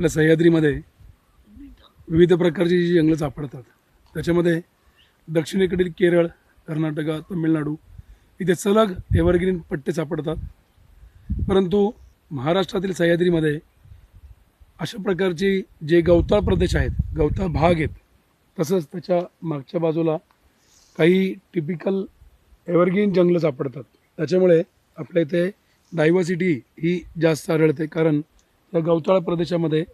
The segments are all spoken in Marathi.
आपल्या सह्याद्रीमध्ये विविध प्रकारची जी जंगलं सापडतात त्याच्यामध्ये दक्षिणेकडील केरळ कर्नाटक तमिळनाडू इथे सलग एव्हरग्रीन पट्टे सापडतात. परंतु महाराष्ट्रातील सह्याद्रीमध्ये अशा प्रकारची जे गवताळ प्रदेश आहेत गवताळ भाग आहेत तसंच त्याच्या मागच्या बाजूला काही टिपिकल एव्हरग्रीन जंगलं सापडतात. त्याच्यामुळे आपल्या इथे डायव्हर्सिटी ही जास्त आढळते. कारण या गवताळ प्रदेशामध्ये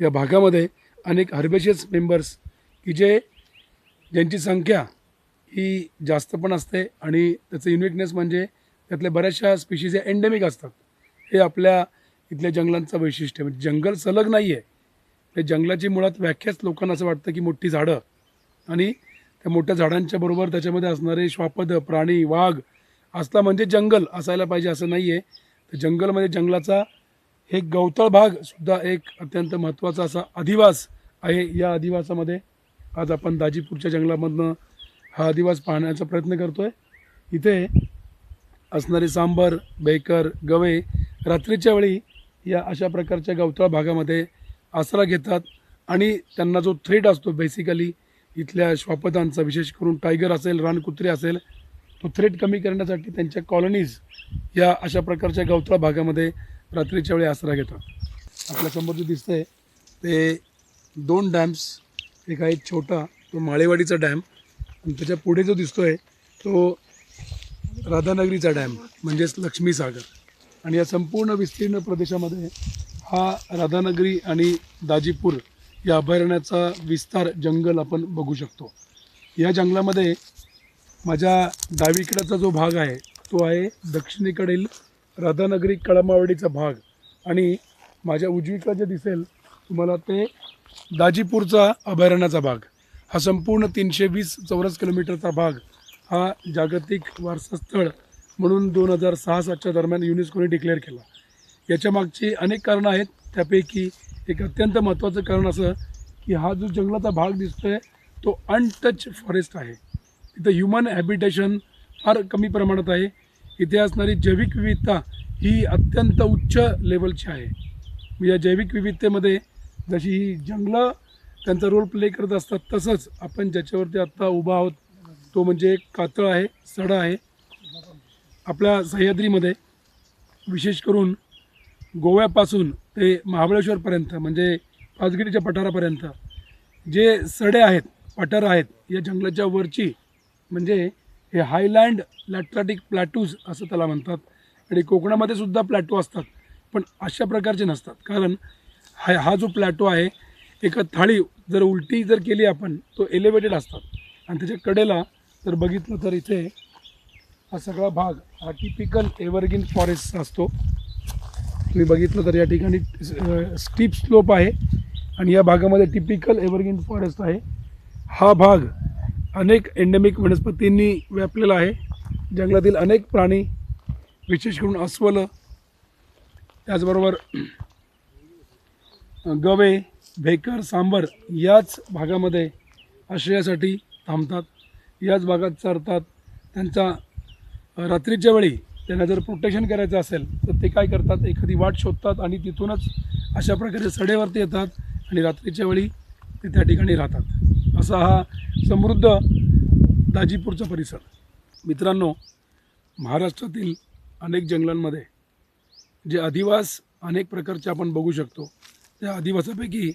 या भागामध्ये अनेक हर्बेशियस मेंबर्स की जे ज्यांची संख्या ही जास्त पण असते आणि त्याचं युनिकनेस म्हणजे त्यातल्या बऱ्याचशा स्पीशीज या एंडेमिक असतात. हे आपल्या इथल्या जंगलांचं वैशिष्ट्य म्हणजे जंगल सलग नाही आहे ते जंगलाची मुळात व्याख्याच लोकांना असं वाटतं की मोठी झाडं. आणि त्या मोठ्या झाडांच्या बरोबर त्याच्यामध्ये असणारे श्वापद प्राणी वाघ असला म्हणजे जंगल असायला पाहिजे असं नाही आहे तर जंगलमध्ये जंगलाचा हे गवतळ भाग सुद्धा एक अत्यंत महत्त्वाचा असा अधिवास आहे या अधिवासामध्ये. आज आपण दाजीपूरच्या जंगलामधनं हा अधिवास पाहण्याचा प्रयत्न करतो आहे इथे असणारे सांबर बेकर गवे रात्रीच्या वेळी या अशा प्रकारच्या गवताळ भागामध्ये आसरा घेतात आणि त्यांना जो थ्रेट असतो बेसिकली इथल्या श्वापदांचा विशेष करून टायगर असेल रानकुत्रे असेल तो थ्रेट कमी करण्यासाठी त्यांच्या कॉलनीज या अशा प्रकारच्या गवताळ भागामध्ये रात्रीच्या वेळी आसरा घेतात आपल्यासमोर जे दिसतंय ते दोन डॅम्स एक आहे छोटा तो माळेवाडीचा डॅम आणि त्याच्या पुढे जो दिसतोय तो राधानगरीचा डॅम म्हणजेच लक्ष्मीसागर आणि या संपूर्ण विस्तीर्ण प्रदेशामध्ये हा राधानगरी आणि दाजीपूर या अभयारण्याचा विस्तार जंगल आपण बघू शकतो. या जंगलामध्ये माझ्या डावीकडाचा जो भाग आहे तो आहे दक्षिणेकडील राधानगरी कळमावडीचा भाग. आणि माझ्या उजवीकडे जे दिसेल तुम्हाला ते दाजीपूरचा अभयारण्याचा भाग. हा संपूर्ण तीनशे वीस चौरस किलोमीटरचा भाग हा जागतिक वारसास्थळ म्हणून दोन हजार सहा सातच्या दरम्यान युनेस्कोने डिक्लेअर केला. याच्या मागची अनेक कारणं आहेत. त्यापैकी एक अत्यंत महत्त्वाचं कारण असं की हा जो जंगलाचा भाग दिसतो आहे तो अनटच फॉरेस्ट आहे. तिथं ह्युमन हॅबिटेशन फार कमी प्रमाणात आहे. इथे असणारी जैविक विविधता ही अत्यंत उच्च लेवलची आहे. या जैविक विविधतेमध्ये जशी ही जंगलं त्यांचा रोल प्ले करत असतात तसंच आपण ज्याच्यावरती आत्ता उभा आहोत तो म्हणजे एक कातळ आहे सडा आहे. आपल्या सह्याद्रीमध्ये विशेष करून गोव्यापासून ते महाबळेश्वरपर्यंत म्हणजे पाचगिरीच्या पठारापर्यंत जे सडे आहेत पठार आहेत या जंगलाच्या वरची म्हणजे हे हायलँड लॅट्राटिक प्लॅटूज असं त्याला म्हणतात. आणि कोकणामध्ये सुद्धा प्लॅटो असतात पण अशा प्रकारचे नसतात. कारण हा हा जो प्लॅटो आहे एका थाळी जर उलटी जर केली आपण तो एलिव्हेटेड असतात. आणि त्याच्या कडेला जर बघितलं तर इथे हा सगळा भाग हा टिपिकल एव्हरग्रीन फॉरेस्ट असतो. तुम्ही बघितलं तर या ठिकाणी स्टीप स्लोप आहे. आणि या भागामध्ये टिपिकल एव्हरग्रीन फॉरेस्ट आहे. हा भाग अनेक एंडेमिक वनस्पतींनी व्यापलेला आहे. जंगलातील अनेक प्राणी विशेष करून अस्वलं त्याचबरोबर गवे भेकर सांबर याच भागामध्ये आश्रयासाठी थांबतात. याच भागात चरतात. त्यांचा रात्रीच्या वेळी त्यांना जर प्रोटेक्शन करायचं असेल तर ते काय करतात? एखादी वाट शोधतात आणि तिथूनच अशा प्रकारे सडेवरती येतात आणि रात्रीच्या वेळी ते त्या ठिकाणी राहतात. असा हा समृद्ध दाजीपूरचा परिसर. मित्रांनो महाराष्ट्रातील अनेक जंगलांमध्ये जे अधिवास अनेक प्रकारचे आपण बघू शकतो त्या अधिवासापैकी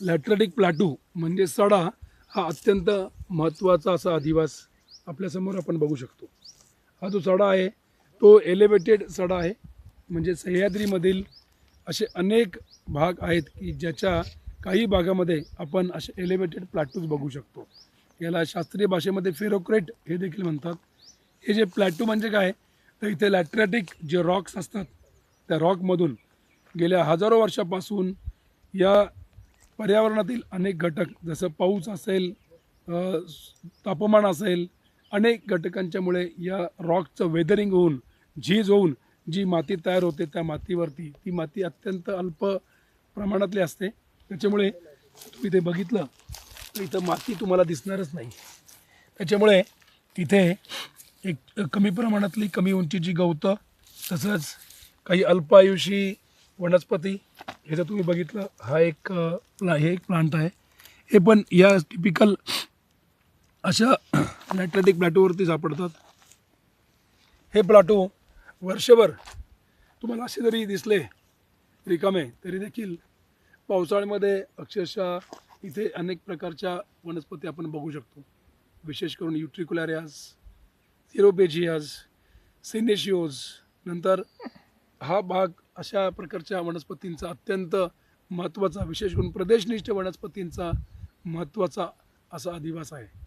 लॅट्रेटिक प्लॅटू म्हणजे सडा हा अत्यंत महत्त्वाचा असा अधिवास आपल्यासमोर आपण बघू शकतो. हा जो सडा आहे तो एलिव्हेटेड सडा आहे. म्हणजे सह्याद्रीमधील असे अनेक भाग आहेत की ज्याच्या काही भागामध्ये आपण असे एलिव्हेटेड प्लॅटूज बघू शकतो. याला शास्त्रीय भाषेमध्ये फेरोक्रेट हे देखील म्हणतात. हे जे प्लॅटू म्हणजे काय? तर इथे लॅट्रॅटिक जे रॉक्स असतात त्या रॉकमधून गेल्या हजारो वर्षापासून या पर्यावरणातील अनेक घटक जसं पाऊस असेल तापमान असेल अनेक घटकांच्यामुळे या रॉकचं वेदरिंग होऊन झीज होऊन जी माती तयार होते त्या मातीवरती ती माती अत्यंत अल्प प्रमाणातली असते. त्याच्यामुळे तुम्ही ते बघितलं इथं माती तुम्हाला दिसणारच नाही. त्याच्यामुळे तिथे एक कमी प्रमाणातली कमी उंचीची गवतं तसंच काही अल्पायुषी वनस्पती हे जर तुम्ही बघितलं हा एक प्ला हे एक प्लांट आहे. हे पण या टिपिकल अशा लॅटॅटिक प्लॅटोवरती सापडतात. हे प्लॅटो वर्षभर तुम्हाला असे जरी दिसले रिकामे तरी देखील पावसाळ्यामध्ये अक्षरशः इथे अनेक प्रकारच्या वनस्पती आपण बघू शकतो. विशेष करून युट्रिकुलॅरियाज हिरोबेजियाज सेनेशिओज नंतर हा भाग अशा प्रकारच्या वनस्पतींचा अत्यंत महत्त्वाचा विशेष करून प्रदेशनिष्ठ वनस्पतींचा महत्त्वाचा असा अधिवास आहे.